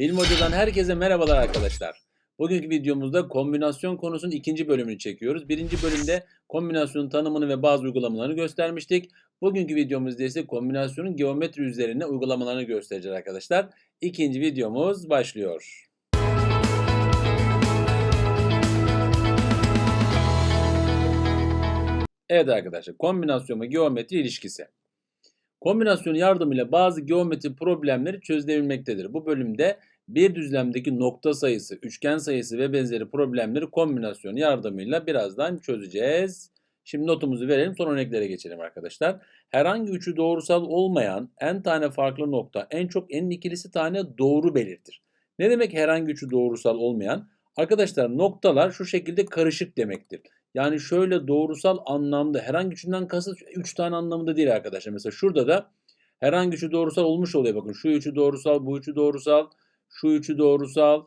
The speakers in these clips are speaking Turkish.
İlm Hoca'dan herkese merhabalar arkadaşlar. Bugünkü videomuzda kombinasyon konusunun ikinci bölümünü çekiyoruz. Birinci bölümde kombinasyonun tanımını ve bazı uygulamalarını göstermiştik. Bugünkü videomuzda ise kombinasyonun geometri üzerine uygulamalarını göstereceğiz arkadaşlar. İkinci videomuz başlıyor. Evet arkadaşlar kombinasyon ve geometri ilişkisi. Kombinasyon yardımıyla bazı geometri problemleri çözülebilmektedir. Bu bölümde bir düzlemdeki nokta sayısı, üçgen sayısı ve benzeri problemleri kombinasyon yardımıyla birazdan çözeceğiz. Şimdi notumuzu verelim sonra örneklere geçelim arkadaşlar. Herhangi üçü doğrusal olmayan n tane farklı nokta en çok n'in ikilisi tane doğru belirtir. Ne demek herhangi üçü doğrusal olmayan? Arkadaşlar noktalar şu şekilde karışık demektir. Yani şöyle doğrusal anlamda herhangi üçünden kasıt 3 tane anlamında değil arkadaşlar. Mesela şurada da herhangi üçü doğrusal olmuş oluyor. Bakın şu üçü doğrusal, bu üçü doğrusal, şu üçü doğrusal.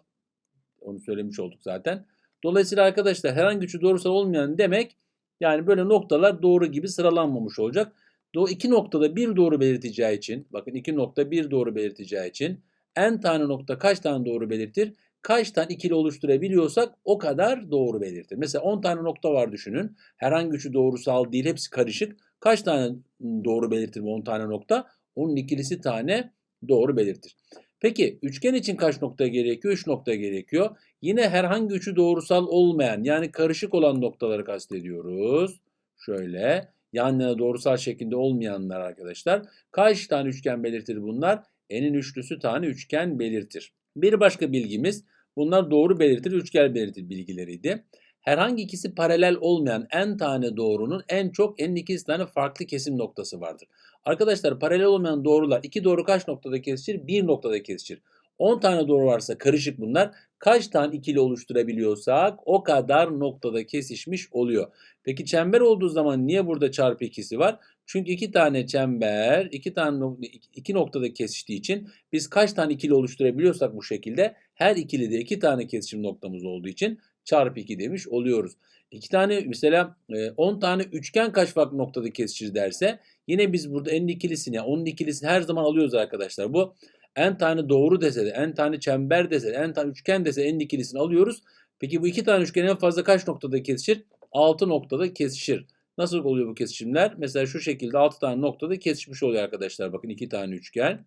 Onu söylemiş olduk zaten. Dolayısıyla arkadaşlar herhangi üçü doğrusal olmayan demek yani böyle noktalar doğru gibi sıralanmamış olacak. Do iki noktada bir doğru belirteceği için bakın iki nokta bir doğru belirteceği için n tane nokta kaç tane doğru belirtir? Kaç tane ikili oluşturabiliyorsak o kadar doğru belirtir. Mesela 10 tane nokta var düşünün. Herhangi üçü doğrusal değil hepsi karışık. Kaç tane doğru belirtir bu 10 tane nokta? Onun ikilisi tane doğru belirtir. Peki üçgen için kaç nokta gerekiyor? 3 nokta gerekiyor. Yine herhangi üçü doğrusal olmayan yani karışık olan noktaları kastediyoruz. Şöyle yan yana doğrusal şeklinde olmayanlar arkadaşlar. Kaç tane üçgen belirtir bunlar? N'in üçlüsü tane üçgen belirtir. Bir başka bilgimiz bunlar doğru belirtir, üçgen belirtir bilgileriydi. Herhangi ikisi paralel olmayan n tane doğrunun en çok n'in ikisi tane farklı kesim noktası vardır. Arkadaşlar paralel olmayan doğrular iki doğru kaç noktada kesişir? Bir noktada kesişir. 10 tane doğru varsa karışık bunlar. Kaç tane ikili oluşturabiliyorsak o kadar noktada kesişmiş oluyor. Peki çember olduğu zaman niye burada çarpı ikisi var? Çünkü iki tane çember iki tane iki noktada kesiştiği için biz kaç tane ikili oluşturabiliyorsak bu şekilde her ikili de iki tane kesişim noktamız olduğu için çarpı 2 demiş oluyoruz. İki tane mesela 10 tane üçgen kaç farklı noktada kesişir derse yine biz burada en ikilisini yani onun ikilisini her zaman alıyoruz arkadaşlar. Bu n tane doğru dese de, n tane çember dese de, n tane üçgen dese en ikilisini alıyoruz. Peki bu iki tane üçgen en fazla kaç noktada kesişir? 6 noktada kesişir. Nasıl oluyor bu kesişimler? Mesela şu şekilde 6 tane noktada kesişmiş oluyor arkadaşlar. Bakın 2 tane üçgen.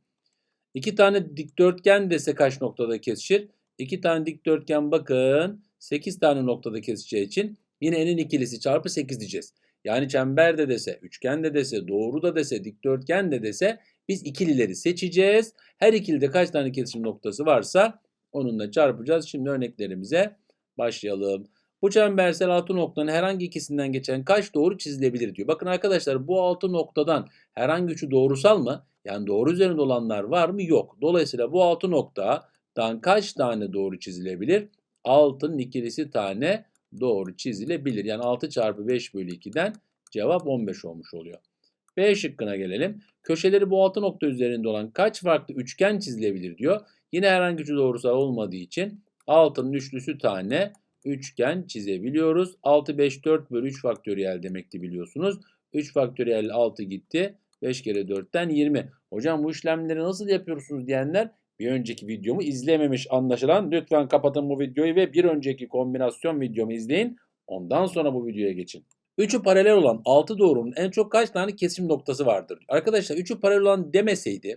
2 tane dikdörtgen dese kaç noktada kesişir? 2 tane dikdörtgen bakın 8 tane noktada kesişeceği için yine n'in ikilisi çarpı 8 diyeceğiz. Yani çember de dese, üçgen de dese, doğru da dese, dikdörtgen de dese biz ikilileri seçeceğiz. Her ikilide kaç tane kesişim noktası varsa onunla çarpacağız. Şimdi örneklerimize başlayalım. Bu çembersel altı noktanın herhangi ikisinden geçen kaç doğru çizilebilir diyor. Bakın arkadaşlar bu altı noktadan herhangi üçü doğrusal mı? Yani doğru üzerinde olanlar var mı? Yok. Dolayısıyla bu altı noktadan kaç tane doğru çizilebilir? Altının ikilisi tane doğru çizilebilir. Yani 6 çarpı 5 bölü 2'den cevap 15 olmuş oluyor. B şıkkına gelelim. Köşeleri bu altı nokta üzerinde olan kaç farklı üçgen çizilebilir diyor. Yine herhangi bir doğrusal olmadığı için altının üçlüsü tane üçgen çizebiliyoruz. 6, 5, 4 bölü 3 faktöriyel demekti biliyorsunuz. 3 faktöriyel 6 gitti. 5 kere 4'ten 20. Hocam bu işlemleri nasıl yapıyorsunuz diyenler bir önceki videomu izlememiş anlaşılan. Lütfen kapatın bu videoyu ve bir önceki kombinasyon videomu izleyin. Ondan sonra bu videoya geçin. Üçü paralel olan 6 doğrunun en çok kaç tane kesim noktası vardır? Arkadaşlar üçü paralel olan demeseydi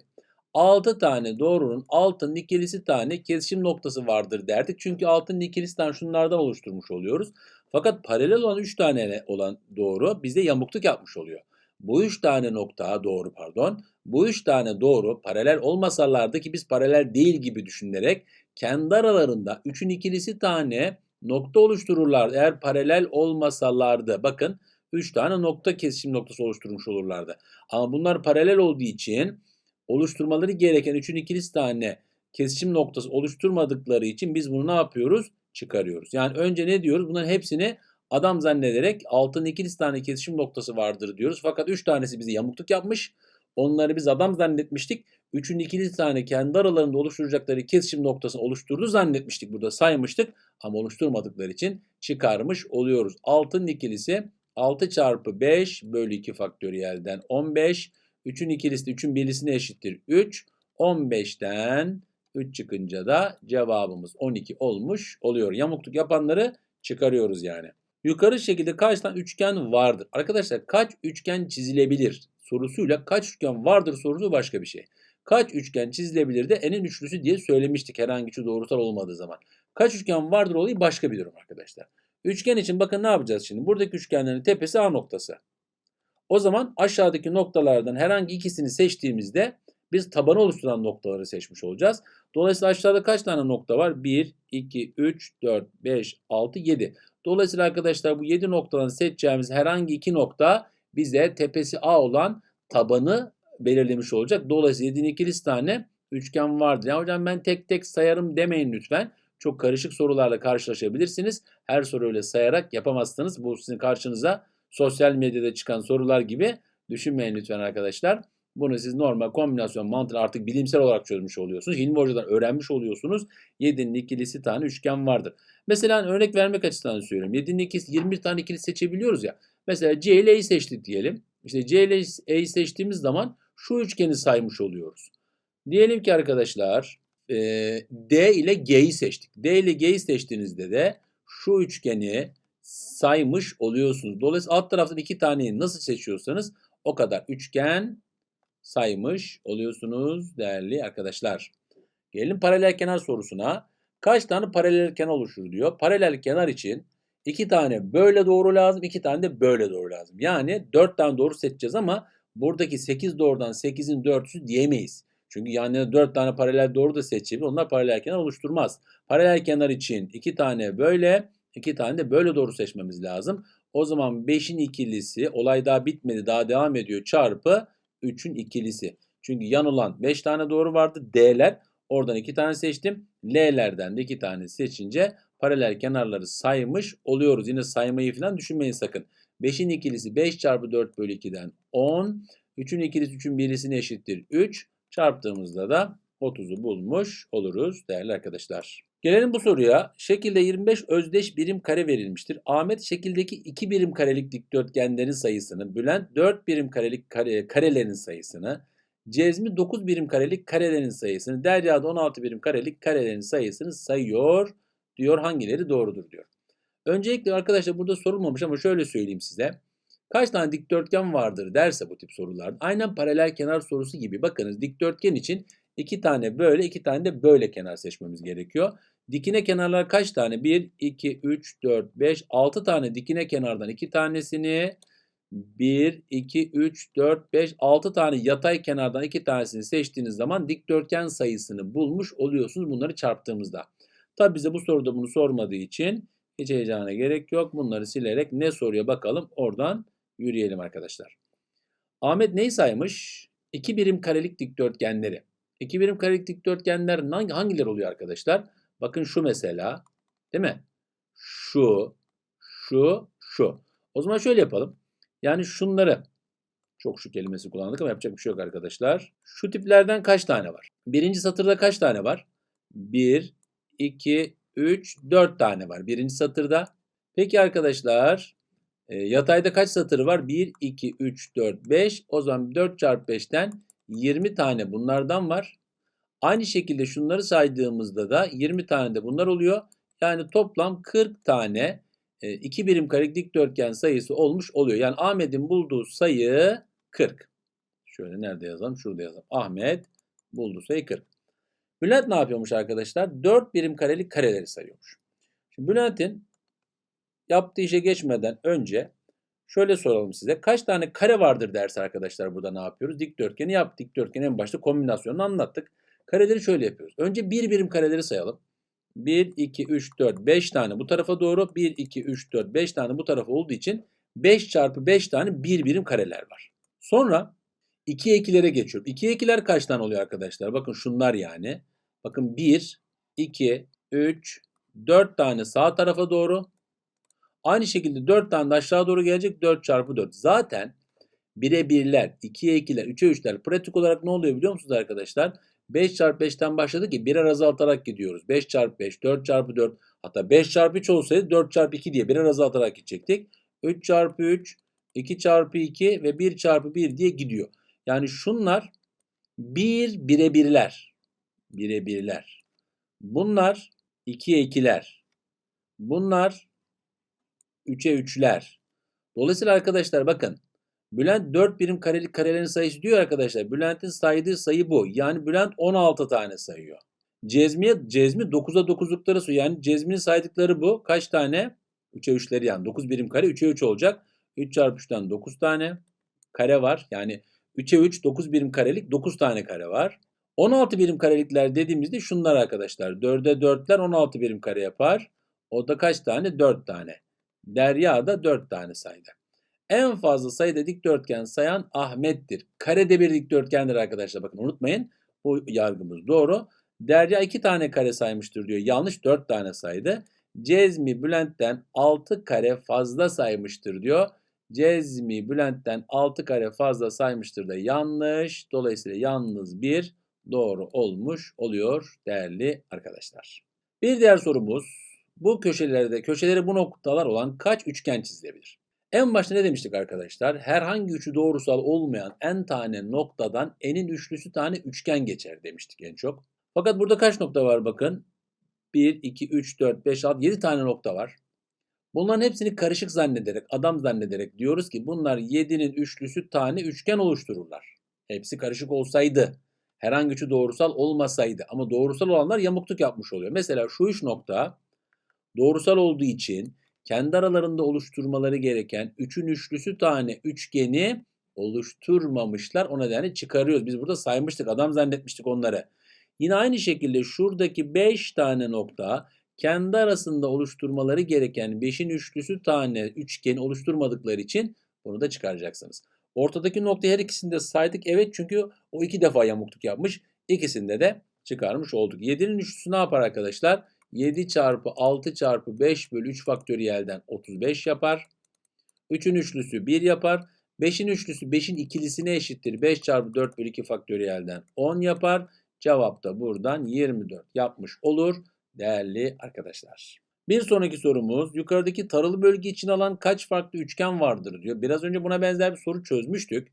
6 tane doğrunun altının ikilisi tane kesişim noktası vardır derdik. Çünkü altının ikilisi tane şunlardan oluşturmuş oluyoruz. Fakat paralel olan 3 tane olan doğru bize yamukluk yapmış oluyor. Bu 3 tane nokta doğru pardon. Bu 3 tane doğru paralel olmasalardı ki biz paralel değil gibi düşünerek kendi aralarında 3'ün ikilisi tane nokta oluştururlar. Eğer paralel olmasalardı bakın 3 tane nokta kesişim noktası oluşturmuş olurlardı. Ama bunlar paralel olduğu için oluşturmaları gereken 3'ün ikilisi tane kesişim noktası oluşturmadıkları için biz bunu ne yapıyoruz? Çıkarıyoruz. Yani önce ne diyoruz? Bunların hepsini adam zannederek altın ikilisi tane kesişim noktası vardır diyoruz. Fakat 3 tanesi bize yamukluk yapmış. Onları biz adam zannetmiştik. 3'ün ikili tane kendi aralarında oluşturacakları kesişim noktasını oluşturdu zannetmiştik. Burada saymıştık ama oluşturmadıkları için çıkarmış oluyoruz. Altın ikilisi 6 çarpı 5 bölü 2 faktöriyelden 15. 3'ün ikilisi de 3'ün birlisine eşittir 3. 15'ten 3 çıkınca da cevabımız 12 olmuş oluyor. Yamukluk yapanları çıkarıyoruz yani. Yukarı şekilde kaç tane üçgen vardır? Arkadaşlar kaç üçgen çizilebilir sorusuyla kaç üçgen vardır sorusu başka bir şey. Kaç üçgen çizilebilir de n'in üçlüsü diye söylemiştik herhangi bir doğrusal olmadığı zaman. Kaç üçgen vardır olayı başka bir durum arkadaşlar. Üçgen için bakın ne yapacağız şimdi? Buradaki üçgenlerin tepesi A noktası. O zaman aşağıdaki noktalardan herhangi ikisini seçtiğimizde biz tabanı oluşturan noktaları seçmiş olacağız. Dolayısıyla aşağıda kaç tane nokta var? 1, 2, 3, 4, 5, 6, 7. Dolayısıyla arkadaşlar bu 7 noktadan seçeceğimiz herhangi iki nokta bize tepesi A olan tabanı belirlemiş olacak. Dolayısıyla 7'nin ikilisi tane üçgen vardır. Ya hocam ben tek tek sayarım demeyin lütfen. Çok karışık sorularla karşılaşabilirsiniz. Her soru öyle sayarak yapamazsınız. Bu sizin karşınıza sosyal medyada çıkan sorular gibi düşünmeyin lütfen arkadaşlar. Bunu siz normal kombinasyon mantığını artık bilimsel olarak çözmüş oluyorsunuz. Hilmi Hoca'dan öğrenmiş oluyorsunuz. 7'nin ikilisi tane üçgen vardır. Mesela örnek vermek açısından söylüyorum. 7'nin ikilisi 21 tane ikili seçebiliyoruz ya. Mesela C ile E'yi seçtik diyelim. İşte C ile E'yi seçtiğimiz zaman şu üçgeni saymış oluyoruz. Diyelim ki arkadaşlar e, D ile G'yi seçtik. D ile G'yi seçtiğinizde de şu üçgeni saymış oluyorsunuz. Dolayısıyla alt taraftan iki taneyi nasıl seçiyorsanız o kadar üçgen saymış oluyorsunuz değerli arkadaşlar. Gelelim paralel kenar sorusuna. Kaç tane paralel kenar oluşur diyor. Paralel kenar için iki tane böyle doğru lazım, iki tane de böyle doğru lazım. Yani dört tane doğru seçeceğiz ama buradaki 8 doğrudan 8'in 4'ü diyemeyiz. Çünkü yanlarına 4 tane paralel doğru da seçebilir. Onlar paralel kenar oluşturmaz. Paralel kenar için 2 tane böyle, 2 tane de böyle doğru seçmemiz lazım. O zaman 5'in ikilisi, olay daha bitmedi, daha devam ediyor çarpı 3'ün ikilisi. Çünkü yan olan 5 tane doğru vardı. D'ler. Oradan 2 tane seçtim. L'lerden de 2 tane seçince paralel kenarları saymış oluyoruz. Yine saymayı falan düşünmeyin sakın. 5'in ikilisi 5 çarpı 4 bölü 2'den 10. 3'ün ikilisi 3'ün birisine eşittir 3. Çarptığımızda da 30'u bulmuş oluruz değerli arkadaşlar. Gelelim bu soruya. Şekilde 25 özdeş birim kare verilmiştir. Ahmet şekildeki 2 birim karelik dikdörtgenlerin sayısını, Bülent 4 birim karelik kare, karelerin sayısını, Cezmi 9 birim karelik karelerin sayısını, Derya da 16 birim karelik karelerin sayısını sayıyor diyor. Hangileri doğrudur diyor. Öncelikle arkadaşlar burada sorulmamış ama şöyle söyleyeyim size. Kaç tane dikdörtgen vardır derse bu tip sorular. Aynen paralel kenar sorusu gibi. Bakınız dikdörtgen için iki tane böyle iki tane de böyle kenar seçmemiz gerekiyor. Dikine kenarlar kaç tane? 1, 2, 3, 4, 5, 6 tane dikine kenardan 2 tanesini 1, 2, 3, 4, 5, 6 tane yatay kenardan 2 tanesini seçtiğiniz zaman dikdörtgen sayısını bulmuş oluyorsunuz bunları çarptığımızda. Tabi bize bu soruda bunu sormadığı için hiç heyecana gerek yok. Bunları silerek ne soruya bakalım oradan yürüyelim arkadaşlar. Ahmet neyi saymış? 2 birim karelik dikdörtgenleri. 2 birim karelik dikdörtgenler hangi, hangileri oluyor arkadaşlar? Bakın şu mesela. Değil mi? Şu, şu, şu. O zaman şöyle yapalım. Yani şunları çok şu kelimesi kullandık ama yapacak bir şey yok arkadaşlar. Şu tiplerden kaç tane var? Birinci satırda kaç tane var? 1, 2, 3, 4 tane var. Birinci satırda. Peki arkadaşlar e, yatayda kaç satırı var? 1, 2, 3, 4, 5. O zaman 4 çarpı 5'ten 20 tane bunlardan var. Aynı şekilde şunları saydığımızda da 20 tane de bunlar oluyor. Yani toplam 40 tane 2 birim karelik dikdörtgen sayısı olmuş oluyor. Yani Ahmet'in bulduğu sayı 40. Şöyle nerede yazalım? Şurada yazalım. Ahmet bulduğu sayı 40. Bülent ne yapıyormuş arkadaşlar? 4 birim karelik kareleri sayıyormuş. Şimdi Bülent'in yaptığı işe geçmeden önce şöyle soralım size. Kaç tane kare vardır derse arkadaşlar burada ne yapıyoruz? Dikdörtgeni yap. Dikdörtgeni en başta kombinasyonunu anlattık. Kareleri şöyle yapıyoruz. Önce bir birim kareleri sayalım. 1, 2, 3, 4, 5 tane bu tarafa doğru. 1, 2, 3, 4, 5 tane bu tarafa olduğu için 5 çarpı 5 tane bir birim kareler var. Sonra 2 ekilere geçiyorum. 2 ekiler kaç tane oluyor arkadaşlar? Bakın şunlar yani. Bakın 1, 2, 3, 4 tane sağ tarafa doğru. Aynı şekilde 4 tane de aşağı doğru gelecek 4 çarpı 4. Zaten 1'e 1'ler, 2'ye 2'ler, 3'e 3'ler pratik olarak ne oluyor biliyor musunuz arkadaşlar? 5 çarpı 5'ten başladık ki birer azaltarak gidiyoruz. 5 çarpı 5, 4 çarpı 4 hatta 5 çarpı 3 olsaydı 4 çarpı 2 diye birer azaltarak gidecektik. 3 çarpı 3, 2 çarpı 2 ve 1 çarpı 1 diye gidiyor. Yani şunlar 1 bire birler. 1'e 1'ler. Bunlar 2'ye 2'ler. Bunlar 3'e 3'ler. Dolayısıyla arkadaşlar bakın Bülent 4 birim karelik karelerin sayısı diyor arkadaşlar. Bülent'in saydığı sayı bu. Yani Bülent 16 tane sayıyor. Cezmiye, cezmi 9'a 9'lukları sayıyor. Yani cezminin saydıkları bu. Kaç tane? 3'e 3'leri yani 9 birim kare 3'e 3 olacak. 3 çarpı 3'ten 9 tane kare var. Yani 3'e 3 9 birim karelik 9 tane kare var. 16 birim karelikler dediğimizde şunlar arkadaşlar. 4'e 4'ler 16 birim kare yapar. O da kaç tane? 4 tane. Derya da 4 tane saydı. En fazla sayıda dikdörtgen sayan Ahmet'tir. Karede bir dikdörtgendir arkadaşlar. Bakın unutmayın. Bu yargımız doğru. Derya 2 tane kare saymıştır diyor. Yanlış 4 tane saydı. Cezmi Bülent'ten 6 kare fazla saymıştır diyor. Cezmi Bülent'ten 6 kare fazla saymıştır da yanlış. Dolayısıyla yalnız bir doğru olmuş oluyor değerli arkadaşlar. Bir diğer sorumuz bu köşelerde köşeleri bu noktalar olan kaç üçgen çizilebilir? En başta ne demiştik arkadaşlar? Herhangi üçü doğrusal olmayan n tane noktadan n'in üçlüsü tane üçgen geçer demiştik en çok. Fakat burada kaç nokta var bakın? 1, 2, 3, 4, 5, 6, 7 tane nokta var. Bunların hepsini karışık zannederek, adam zannederek diyoruz ki bunlar 7'nin üçlüsü tane üçgen oluştururlar. Hepsi karışık olsaydı, herhangi üçü doğrusal olmasaydı ama doğrusal olanlar yamukluk yapmış oluyor. Mesela şu üç nokta doğrusal olduğu için kendi aralarında oluşturmaları gereken üçün üçlüsü tane üçgeni oluşturmamışlar. O nedenle çıkarıyoruz. Biz burada saymıştık. Adam zannetmiştik onları. Yine aynı şekilde şuradaki 5 tane nokta kendi arasında oluşturmaları gereken 5'in üçlüsü tane üçgeni oluşturmadıkları için bunu da çıkaracaksınız. Ortadaki noktayı her ikisinde saydık. Evet çünkü o iki defa yamukluk yapmış. İkisinde de çıkarmış olduk. 7'nin üçlüsü ne yapar arkadaşlar? 7 çarpı 6 çarpı 5 bölü 3 faktöriyelden 35 yapar. 3'ün üçlüsü 1 yapar. 5'in üçlüsü 5'in ikilisine eşittir. 5 çarpı 4 bölü 2 faktöriyelden 10 yapar. Cevap da buradan 24 yapmış olur değerli arkadaşlar. Bir sonraki sorumuz yukarıdaki taralı bölge için alan kaç farklı üçgen vardır diyor. Biraz önce buna benzer bir soru çözmüştük.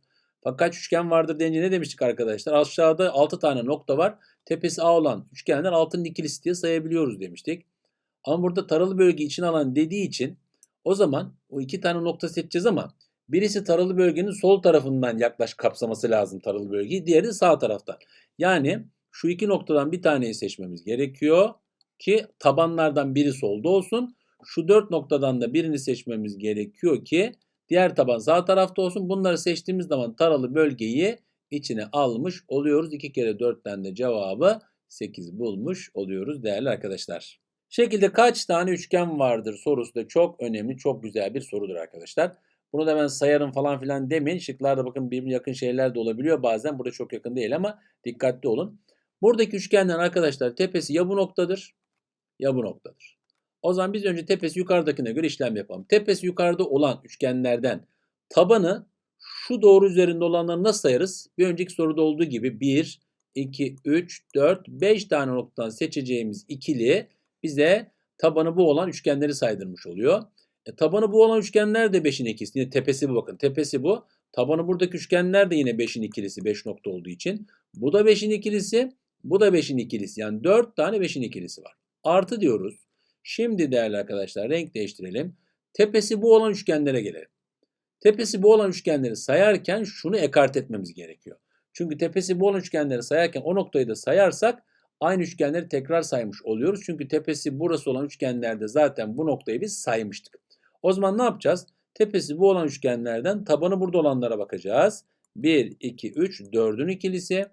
Fakat kaç üçgen vardır deyince ne demiştik arkadaşlar? Aşağıda 6 tane nokta var. Tepesi A olan üçgenler altının ikilisi diye sayabiliyoruz demiştik. Ama burada taralı bölge için alan dediği için o zaman o iki tane nokta seçeceğiz ama birisi taralı bölgenin sol tarafından yaklaş kapsaması lazım taralı bölgeyi. Diğeri de sağ taraftan. Yani şu iki noktadan bir taneyi seçmemiz gerekiyor ki tabanlardan biri solda olsun. Şu dört noktadan da birini seçmemiz gerekiyor ki diğer taban sağ tarafta olsun. Bunları seçtiğimiz zaman taralı bölgeyi içine almış oluyoruz. 2 kere 4'ten de cevabı 8 bulmuş oluyoruz değerli arkadaşlar. Şekilde kaç tane üçgen vardır sorusu da çok önemli, çok güzel bir sorudur arkadaşlar. Bunu da ben sayarım falan filan demeyin. Şıklarda bakın birbirine yakın şeyler de olabiliyor bazen. Burada çok yakın değil ama dikkatli olun. Buradaki üçgenden arkadaşlar tepesi ya bu noktadır ya bu noktadır. O zaman biz önce tepesi yukarıdakine göre işlem yapalım. Tepesi yukarıda olan üçgenlerden tabanı şu doğru üzerinde olanları nasıl sayarız? Bir önceki soruda olduğu gibi 1, 2, 3, 4, 5 tane noktadan seçeceğimiz ikili bize tabanı bu olan üçgenleri saydırmış oluyor. E, tabanı bu olan üçgenler de 5'in ikisi. Yine tepesi bu bakın. Tepesi bu. Tabanı buradaki üçgenler de yine 5'in ikilisi. 5 nokta olduğu için. Bu da 5'in ikilisi. Bu da 5'in ikilisi. Yani 4 tane 5'in ikilisi var. Artı diyoruz. Şimdi değerli arkadaşlar renk değiştirelim. Tepesi bu olan üçgenlere gelelim. Tepesi bu olan üçgenleri sayarken şunu ekart etmemiz gerekiyor. Çünkü tepesi bu olan üçgenleri sayarken o noktayı da sayarsak aynı üçgenleri tekrar saymış oluyoruz. Çünkü tepesi burası olan üçgenlerde zaten bu noktayı biz saymıştık. O zaman ne yapacağız? Tepesi bu olan üçgenlerden tabanı burada olanlara bakacağız. 1, 2, 3, 4'ün ikilisi.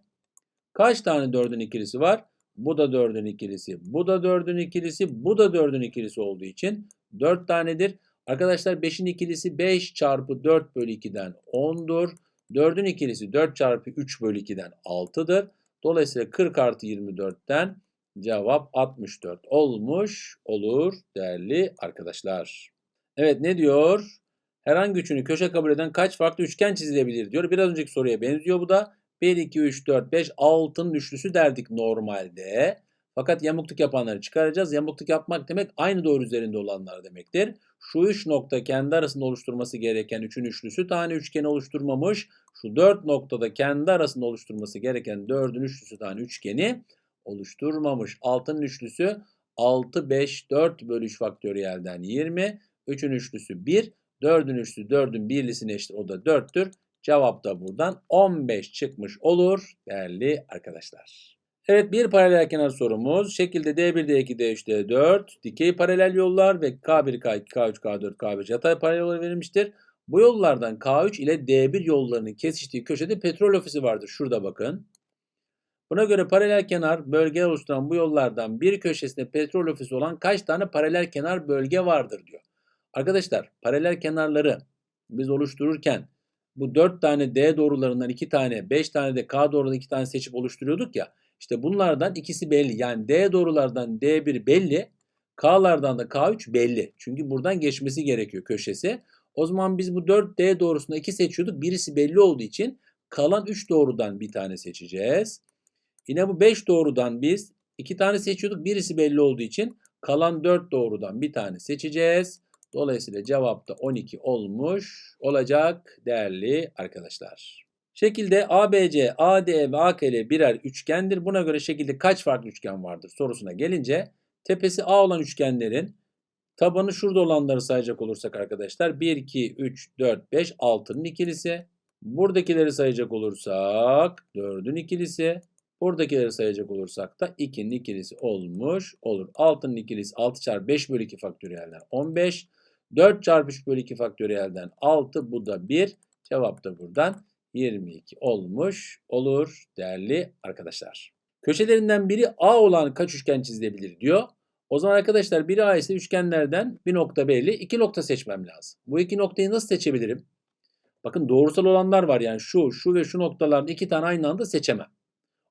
Kaç tane 4'ün ikilisi var? Bu da 4'ün ikilisi, bu da 4'ün ikilisi, bu da 4'ün ikilisi olduğu için 4 tanedir. Arkadaşlar 5'in ikilisi 5 çarpı 4 bölü 2'den 10'dur. 4'ün ikilisi 4 çarpı 3 bölü 2'den 6'dır. Dolayısıyla 40 artı 24'ten cevap 64 olmuş olur değerli arkadaşlar. Evet ne diyor? Herhangi üçünü köşe kabul eden kaç farklı üçgen çizilebilir diyor. Biraz önceki soruya benziyor bu da. 1, 2, 3, 4, 5 altın üçlüsü derdik normalde. Fakat yamukluk yapanları çıkaracağız. Yamukluk yapmak demek aynı doğru üzerinde olanlar demektir. Şu üç nokta kendi arasında oluşturması gereken üçün üçlüsü tane üçgeni oluşturmamış. Şu dört noktada kendi arasında oluşturması gereken dördün üçlüsü tane üçgeni oluşturmamış. 6'nın üçlüsü 6, 5, 4 bölü 3 faktöriyelden 20. 3'ün üçlüsü 1. 4'ün üçlüsü 4'ün birlisine eşit o da 4'tür. Cevap da buradan 15 çıkmış olur değerli arkadaşlar. Evet bir paralel kenar sorumuz. Şekilde D1, D2, D3, D4 dikey paralel yollar ve K1, K2, K3, K4, K5 yatay paralel yollar verilmiştir. Bu yollardan K3 ile D1 yollarının kesiştiği köşede petrol ofisi vardır. Şurada bakın. Buna göre paralel kenar bölge oluşturan bu yollardan bir köşesinde petrol ofisi olan kaç tane paralel kenar bölge vardır diyor. Arkadaşlar paralel kenarları biz oluştururken bu 4 tane D doğrularından 2 tane 5 tane de K doğrularından 2 tane seçip oluşturuyorduk ya. İşte bunlardan ikisi belli. Yani D doğrulardan D1 belli. K'lardan da K3 belli. Çünkü buradan geçmesi gerekiyor köşesi. O zaman biz bu 4D doğrusunda 2 seçiyorduk. Birisi belli olduğu için kalan 3 doğrudan bir tane seçeceğiz. Yine bu 5 doğrudan biz 2 tane seçiyorduk. Birisi belli olduğu için kalan 4 doğrudan bir tane seçeceğiz. Dolayısıyla cevap da 12 olmuş olacak değerli arkadaşlar. Şekilde ABC, AD ve AKL birer üçgendir. Buna göre şekilde kaç farklı üçgen vardır sorusuna gelince tepesi A olan üçgenlerin tabanı şurada olanları sayacak olursak arkadaşlar 1, 2, 3, 4, 5, 6'nın ikilisi. Buradakileri sayacak olursak 4'ün ikilisi. Buradakileri sayacak olursak da 2'nin ikilisi olmuş olur. 6'nın ikilisi 6 çarpı 5 bölü 2 faktöriyelden 15. 4 çarpı 3 bölü 2 faktöriyelden 6 bu da 1. Cevap da buradan 22 olmuş olur değerli arkadaşlar. Köşelerinden biri A olan kaç üçgen çizilebilir diyor. O zaman arkadaşlar biri A ise üçgenlerden bir nokta belli. iki nokta seçmem lazım. Bu iki noktayı nasıl seçebilirim? Bakın doğrusal olanlar var yani şu, şu ve şu noktalarda iki tane aynı anda seçemem.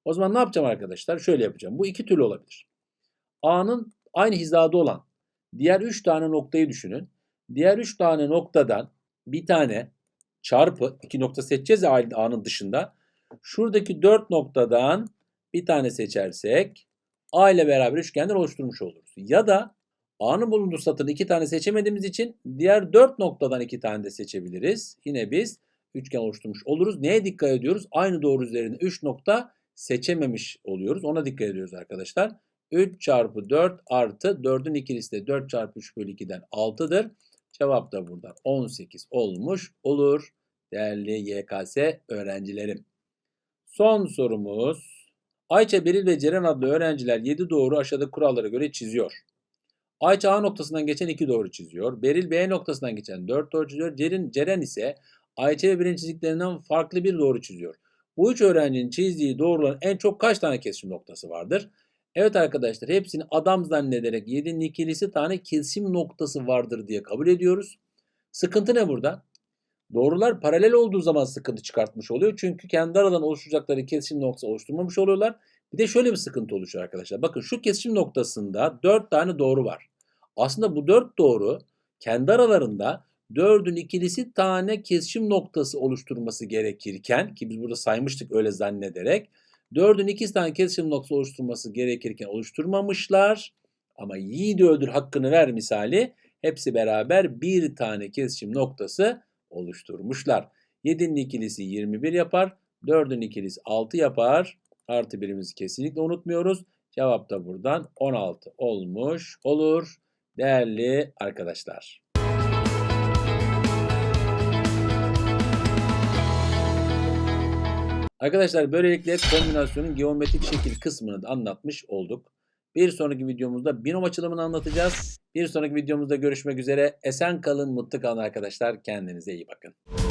O zaman ne yapacağım arkadaşlar? Şöyle yapacağım. Bu iki türlü olabilir. A'nın aynı hizada olan diğer üç tane noktayı düşünün. Diğer üç tane noktadan bir tane çarpı iki nokta seçeceğiz ya A'nın dışında. Şuradaki dört noktadan bir tane seçersek A ile beraber üçgenler oluşturmuş oluruz. Ya da A'nın bulunduğu satırda iki tane seçemediğimiz için diğer dört noktadan iki tane de seçebiliriz. Yine biz üçgen oluşturmuş oluruz. Neye dikkat ediyoruz? Aynı doğru üzerinde 3 nokta seçememiş oluyoruz. Ona dikkat ediyoruz arkadaşlar. 3 çarpı 4 artı 4'ün ikilisi de 4 çarpı 3 bölü 2'den 6'dır. Cevap da burada 18 olmuş olur. Değerli YKS öğrencilerim. Son sorumuz. Ayça, Beril ve Ceren adlı öğrenciler 7 doğru aşağıdaki kurallara göre çiziyor. Ayça A noktasından geçen 2 doğru çiziyor. Beril B noktasından geçen 4 doğru çiziyor. Ceren, Ceren ise Ayça ve Beril'in çizdiklerinden farklı bir doğru çiziyor. Bu üç öğrencinin çizdiği doğruların en çok kaç tane kesişim noktası vardır? Evet arkadaşlar hepsini adam zannederek 7'nin ikilisi tane kesişim noktası vardır diye kabul ediyoruz. Sıkıntı ne burada? Doğrular paralel olduğu zaman sıkıntı çıkartmış oluyor. Çünkü kendi aralarında oluşturacakları kesişim noktası oluşturmamış oluyorlar. Bir de şöyle bir sıkıntı oluşuyor arkadaşlar. Bakın şu kesişim noktasında 4 tane doğru var. Aslında bu 4 doğru kendi aralarında 4'ün ikilisi tane kesişim noktası oluşturması gerekirken ki biz burada saymıştık öyle zannederek 4'ün ikisi tane kesişim noktası oluşturması gerekirken oluşturmamışlar. Ama yiğidi öldür hakkını ver misali hepsi beraber bir tane kesişim noktası oluşturmuşlar. 7'nin ikilisi 21 yapar. 4'ün ikilisi 6 yapar. Artı birimizi kesinlikle unutmuyoruz. Cevap da buradan 16 olmuş olur. Değerli arkadaşlar. Arkadaşlar böylelikle kombinasyonun geometrik şekil kısmını da anlatmış olduk. Bir sonraki videomuzda binom açılımını anlatacağız. Bir sonraki videomuzda görüşmek üzere. Esen kalın, mutlu kalın arkadaşlar. Kendinize iyi bakın.